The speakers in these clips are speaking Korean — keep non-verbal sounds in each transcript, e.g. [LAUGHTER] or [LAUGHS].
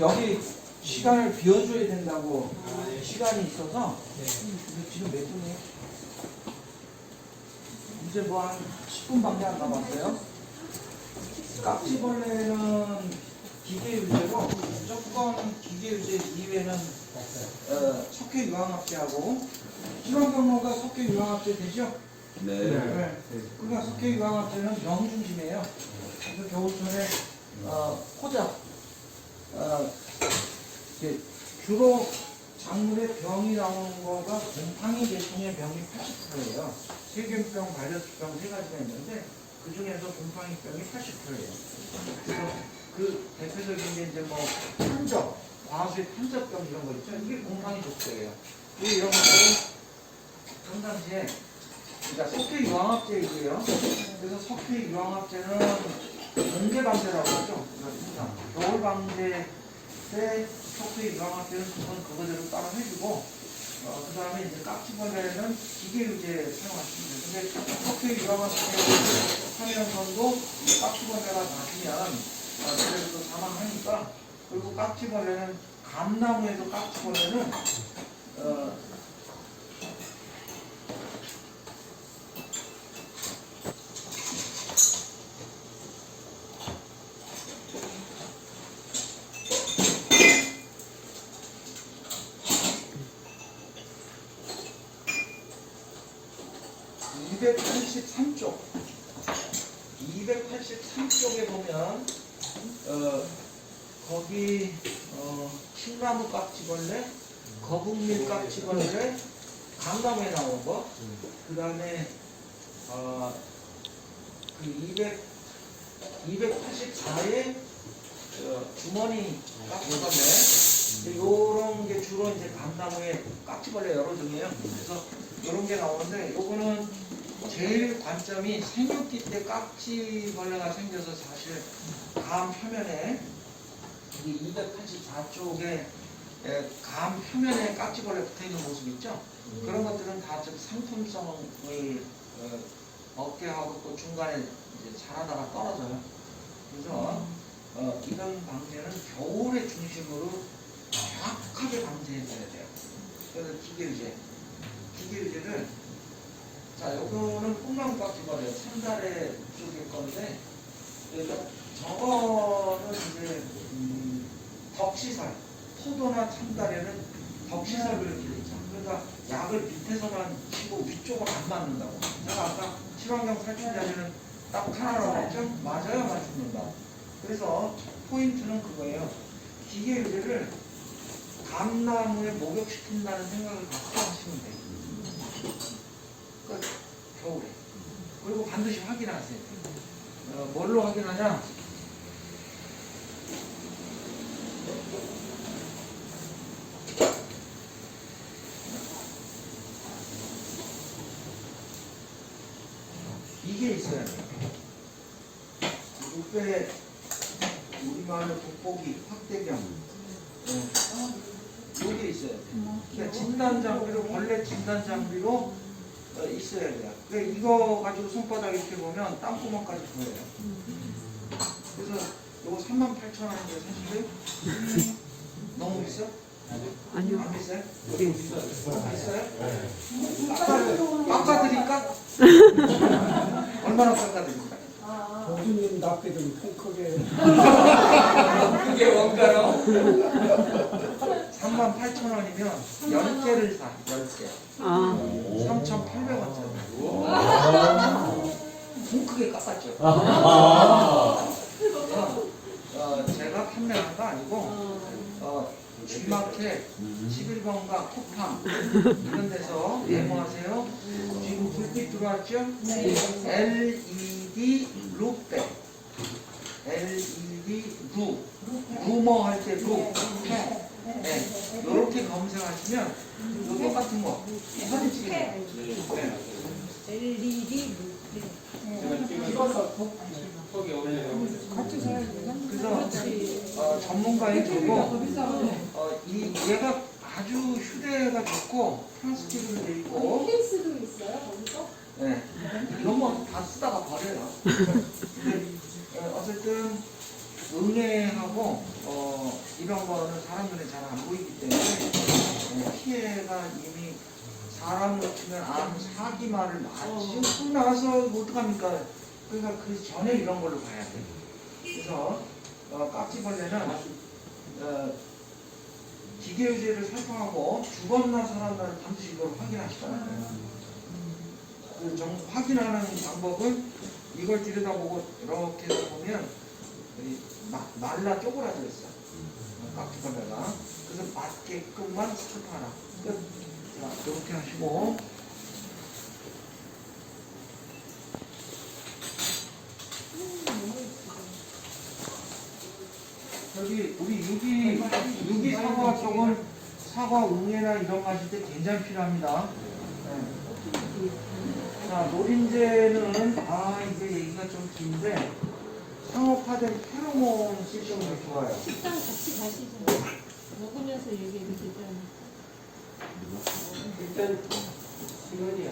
여기 시간을 비워줘야 된다고 시간이 있어서 근데 지금 몇 분이에요? 이제 뭐 한 10분밖에 안 남았어요. 깍지벌레는 기계 유제로 무조건 기계 유제 이외에는 어, 석회 유황합제하고 실험경로가 석회 유황합제 되죠? 네. 네. 그러니까 석회 유황합제는 병 중심이에요. 그래서 겨울철에 어, 포자 어, 이제 주로 작물에 병이 나오는 거가 곰팡이 계통의 병이 80%예요. 세균병, 바이러스병 세 가지가 있는데 그 중에서 곰팡이병이 80%예요. 그래서 그 대표적인 게 이제 뭐 탄적, 과수의 탄적병 이런 거 있죠. 이게 곰팡이 독소예요. 이런 것들은 평상시에 그러니까 석회 유황합제이고요. 그래서 석회 유황합제는 공개 방제라고 하죠. 그러니까 겨울 방제 때 석회 유황합제는 그건 그거대로 따로 해주고 어, 그 다음에 이제 깍지벌레는 기계 유제 사용하시면 돼요. 근데 석회 유황합제 하면서도 이 깍지벌레가 나시면 어, 그래도 사망하니까 그리고 깍지벌레는 감나무에서 깍지벌레는 어, 이 283쪽 283 쪽에 보면 어, 거기 어, 흰나무 깍지벌레 거북밀 깍지벌레 감나무에 나온 거 그 다음에 어, 그 200, 284에 어, 주머니 깍지벌레 요런 게 주로 이제 감나무에 깍지벌레 여러 종이에요. 그래서 요런 게 나오는데 요거는 제일 관점이 생육기 때 깍지벌레가 생겨서 사실 감 표면에 이 284쪽에 감 표면에 깍지벌레 붙어 있는 모습 있죠? 그런 것들은 다좀 상품성을 어, 얻게 하고 또 중간에 이제 자라다가 떨어져요. 그래서 어, 이런 방제는 겨울의 중심으로 정확하게 방제해줘야 돼요. 그래서 기계유제, 기계유제를 자 요거는 꿈나무깍지벌레 참다래 쪽일 건데 저거는 이제 음, 덕시살 포도나 이렇게 돼 있죠. 그러니까 약을 밑에서만 치고 위쪽은 안 맞는다고. 제가 아까 친환경 살충제는 딱 하나라고 했죠? 맞아야만 죽는다. 그래서 포인트는 그거예요. 기계 유제를 감나무에 목욕시킨다는 생각을 갖고 하시면 돼요. 끝. 겨울에. 그리고 반드시 확인하세요. 어, 뭘로 확인하냐? 이게 있어야 돼요. 육배 우리말로 돋보기 확대경 네. 이게 있어야 돼요. 그러니까 진단 장비로 벌레 진단 장비로 어, 있어야 돼요. 그러니까 이거 가지고 손바닥 이렇게 보면 땅구멍까지 보여요. 그래서 이거 38,000원인데 사실은 너무 비싸? 아니요. 안 비싸요? 네. 비싸요? 깎아, 깎아드릴까? 얼마나 깎아드릴까? 교수님 답게 좀통 크게 [LAUGHS] 그게 원가로 38,000원이면 10개를 사, 10개. 아, 3,800원짜리. 통 크게 깎았죠. 그래서, 어, 제가 판매한 거 아니고, 어, G마켓 11번가 쿠팡 이런 데서 메모하세요. 지금 불빛 들어왔죠? LED 룩백. LED 루. 루머 할 때 루. 네. 이렇게 검색하시면 요 똑같은 거 사진 찍으세요. 네. LED 그래서 어, 전문가의 그고 어, 이 얘가 아주 휴대가 좋고 플라스틱으로 돼 있고 케이스도 있어요 거기서? 네. 이런 거 다 쓰다가 버려요. [LAUGHS] 근데 어, 어쨌든 응애하고 어, 이런 거는 사람 눈에 잘 안 보이기 때문에 어, 피해가 이미 사람으로 치면 암 사기말을 맞고 나서 어떡합니까? 그러니까 그 전에 이런 걸로 봐야 돼. 그래서 어, 깍지벌레는 어, 기계유지를 살펴하고 죽었나 살았나를 반드시 이걸 확인하시라는 거예요. 그 정, 확인하는 방법은 이걸 들여다보고 이렇게 보면 마- 말라 쪼그라져 있어. 깍지벌레가. 맞게끔만 살펴라. 끝. 자, 이렇게 하시고. 여기 우리 유기 유기 사과 쪽은 사과 응애나 이런 거 하실 때 굉장히 필요합니다. 네. 자 노린재는 아 이제 얘기가 좀 긴데 상업화된 페로몬 시스템이 좋아요. 식당 같이 가시잖아요. 먹으면서 얘기해도 되잖아요. 일단 시간이야.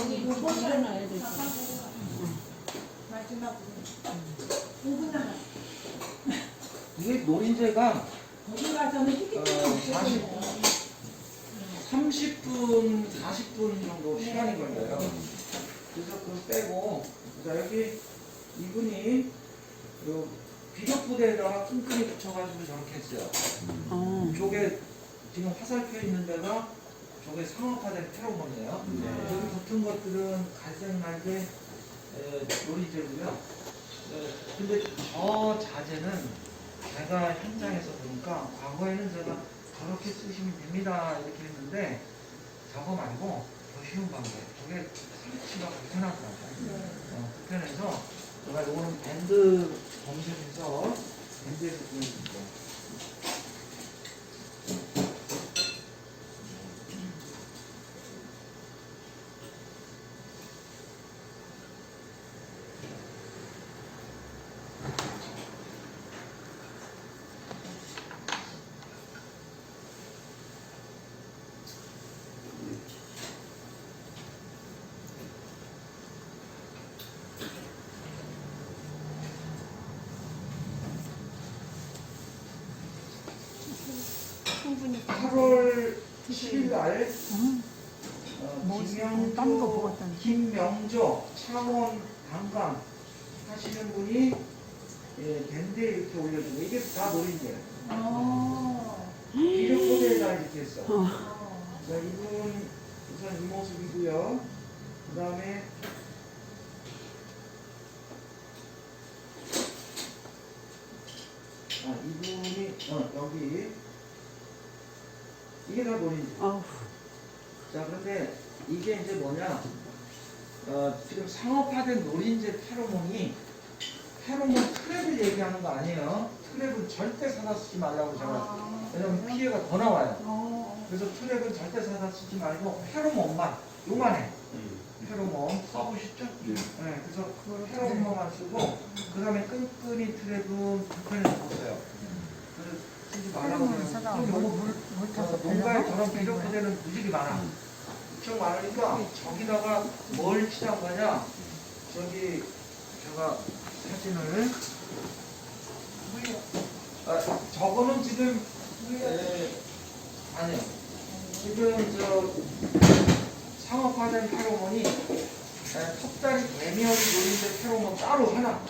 여기 이거 일어나야 되죠. 이게 노린재가 거기 가서는 어, 40, 30분, 40분 정도 시간이 걸려요. 그래서 그거 빼고, 자, 여기 이분이 요 비료부대에다가 끈끈이 붙여가지고 저렇게 했어요. 어. 저게 지금 화살표 있는 데가 저게 상업화된 페로몬이에요. 여기 붙은 것들은 갈색 날개. 에, 근데 저 자재는 제가 현장에서 보니까 과거에는 제가 저렇게 쓰시면 됩니다 이렇게 했는데 저거 말고 더 쉬운 방법. 저게 설치가 불편하더라고요. 어, 불편해서 제가 요거는 밴드 검색해서 밴드에서 보여드릴게요. 충분히 8월 10일 날 어, 뭐, 딴거 김명조. 김명조 창원 단강 하시는 분이 예, 밴드에 이렇게 올려주고 이게 다 노린재예요. 어. 비료 포대에다 이렇게 했어. 어. 자, 이분 우선 이 모습이고요. 그 다음에 아, 이분이 어, 여기 이게 다 노린재. 아우. 자, 그런데 이게 이제 뭐냐? 어, 지금 상업화된 노린재 페로몬이 페로몬 트랩을 얘기하는 거 아니에요. 트랩은 절대 사다 쓰지 말라고 제가. 왜냐면 피해가 더 나와요. 그래서 트랩은 절대 사다 쓰지 말고 페로몬만 요만해. 페로몬 써보시죠? 네, 그래서 그 페로몬만 쓰고 그 다음에 끈끈이 트랩은 불편해서 없어요. 그래서 쓰지 말라고 그래요. 좀 요거 어, 농가에 저런 비료포대는 무지개 많아. 엄청 많으니까 저기다가 뭘 칠한 거냐? 저기 제가 사진을 아, 저거는 지금 에, 아니요. 지금 저 상업화된 페로몬이 에, 톱다리 개미어리 노린데 페로몬 따로 하나.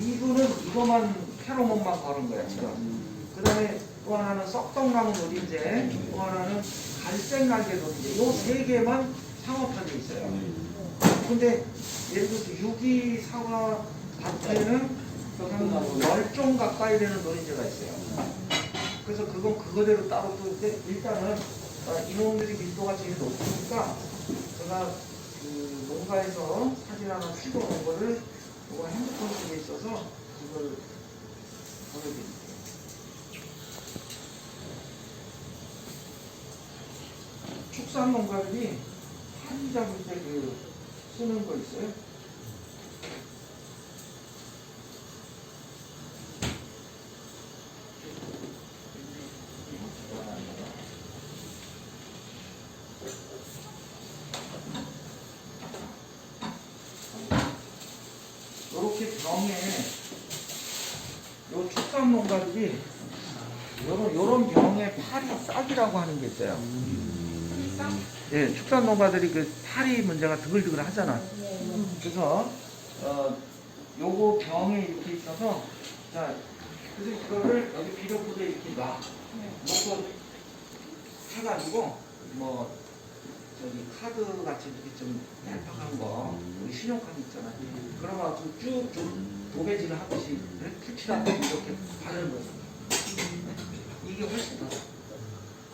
이분은 이거만 페로몬만 거는 거야 지금. 그 다음에 또 하나는 썩떡나무 노린재, 또 하나는 갈색 날개 노린재. 요세 개만 상업화돼 있어요. 근데 예를 들어서 유기 사과 밭에는 한 10종 가까이 되는 노린재가 있어요. 그래서 그건 그거대로 따로 또 근데 일단은 어, 이놈들이 밀도가 제일 높으니까 제가 그 농가에서 사진 하나 찍어 놓은 거를 이거 핸드폰 속에 있어서 그걸 보내드릴게요. 축산 농가들이 때그 쓰는 거 있어요? 이렇게 병에 요 축산 농가들이 요런, 요런 병에 파리 싹이라고 하는 게 있어요. 예, 축산 농가들이 그 파리 문제가 드글드글 하잖아. 그래서, 어, 요거 병에 이렇게 있어서, 자, 그래서 이거를 여기 비료포대에 이렇게 놔. 놓고 해가지고, 뭐, 저기 카드 같이 이렇게 좀 얄팍한 거, 우리 신용카드 있잖아. 그런 거 가지고 쭉좀 도배지를 하듯이 풀칠하고 이렇게 바르는 거예요. 이게 훨씬 더.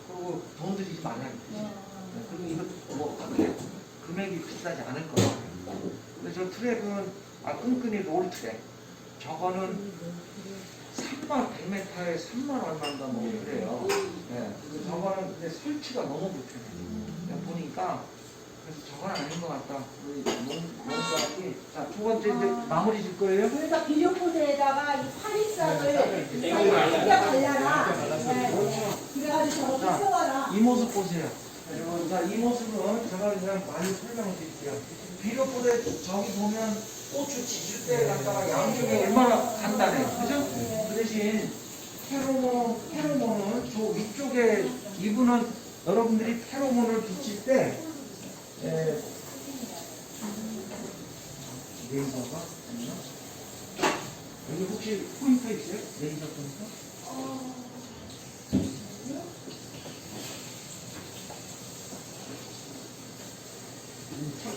그리고 돈 들이지 말라. 네, 그리고 이거 뭐 그게 금액이 비싸지 않을 거야. 근데 저 트랙은 아 끈끈이 롤 트랙. 저거는 3만 100m에 3만 얼마인가 뭐 그래요. 네. 근데 저거는 근데 설치가 너무 불편해. 그냥 보니까 그래서 저건 아닌 것 같다. 우리 농 농가이 자두 번째 이제 마무리 질 거예요. 그러니까 비료포대에다가 이 파리싹을 네. 이렇게 발라라. 네. 그래가지고 저거 자, 써와라. 이 모습 보세요. 자, 이 모습은 제가 그냥 많이 설명을 드릴게요. 비료포대 저기 보면 고추 지질 때 갖다가 양쪽이 얼마나 간단해. 그죠? 그 대신 페로몬, 페로몬은 저 위쪽에 이분은 여러분들이 페로몬을 붙일 때 에, 레이저가 없나? 여기 혹시 포인터 있어요? 레이저 포인터?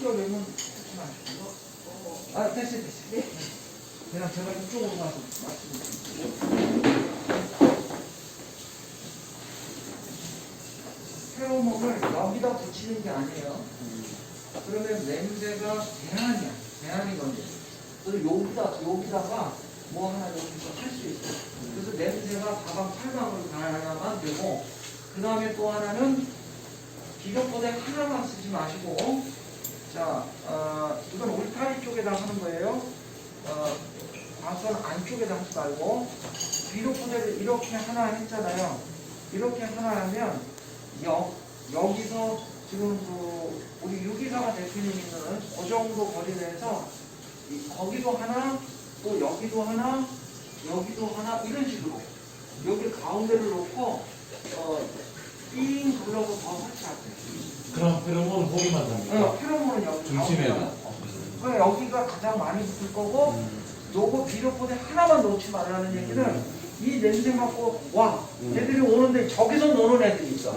학교 되면 하지 마시고. 아, 됐어, 됐어. 그냥 제가 이쪽으로 가서 말씀드릴게요. 페로몬을 여기다 붙이는 게 아니에요. 그러면 냄새가 대안이야. 대안이 건데. 그리고 여기다, 여기다가 뭐 하나 여기서 할 수 있어요. 그래서 냄새가 가방 팔방으로 가야만 되고, 그 다음에 또 하나는 비료포대 하나만 쓰지 마시고, 자, 어, 이건 울타리 쪽에다 하는 거예요. 어, 과수원 안쪽에다 하지 말고, 비료포대를 이렇게 하나 했잖아요. 이렇게 하나 하면, 여, 여기서 지금 그, 우리 유기사가 대표님 있는 그 정도 거리 내에서, 이- 거기도 하나, 또 여기도 하나, 여기도 하나, 이런 식으로. 여기 가운데를 놓고, 어, 삥 둘러서 더 설치하세요. 그럼 페로몬은 보기만 합니다. 어, 페로몬은 여기 중심에는 가운데다. 그래 여기가 가장 많이 붙을 거고 요거 비료포대 하나만 놓지 말라는 얘기는 이 냄새 맡고 와 애들이 오는데 저기서 노는 애들이 있어.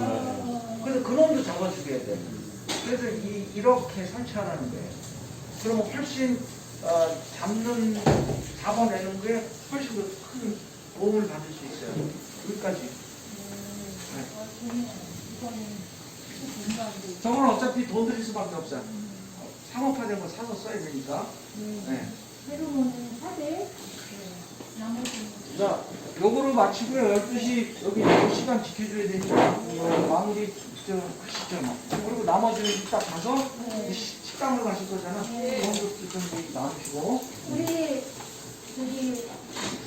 그래서 그놈도 잡아주게 돼. 그래서 이, 이렇게 설치하라는 거예요. 그러면 훨씬 어, 잡는 잡아내는 거에 훨씬 더 큰 도움을 받을 수 있어요. 여기까지 저건 어차피 돈 드릴 수밖에 없잖아. 음. 상업화된 거 사서 써야 되니까. 음. 네. 새로운 사대 네. 나머지 자, 요거를 마치고요. 12시, 여기 시간 지켜줘야 되니까 어, 마무리 좀 하시죠. 그리고 나머지는 이따 가서 이 시- 식당을 가실 거잖아. 네. 그런 것도 좀 얘기 나누시고. 우리 저기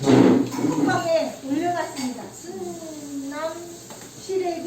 한국방에 올려갔습니다. 순남 시래기.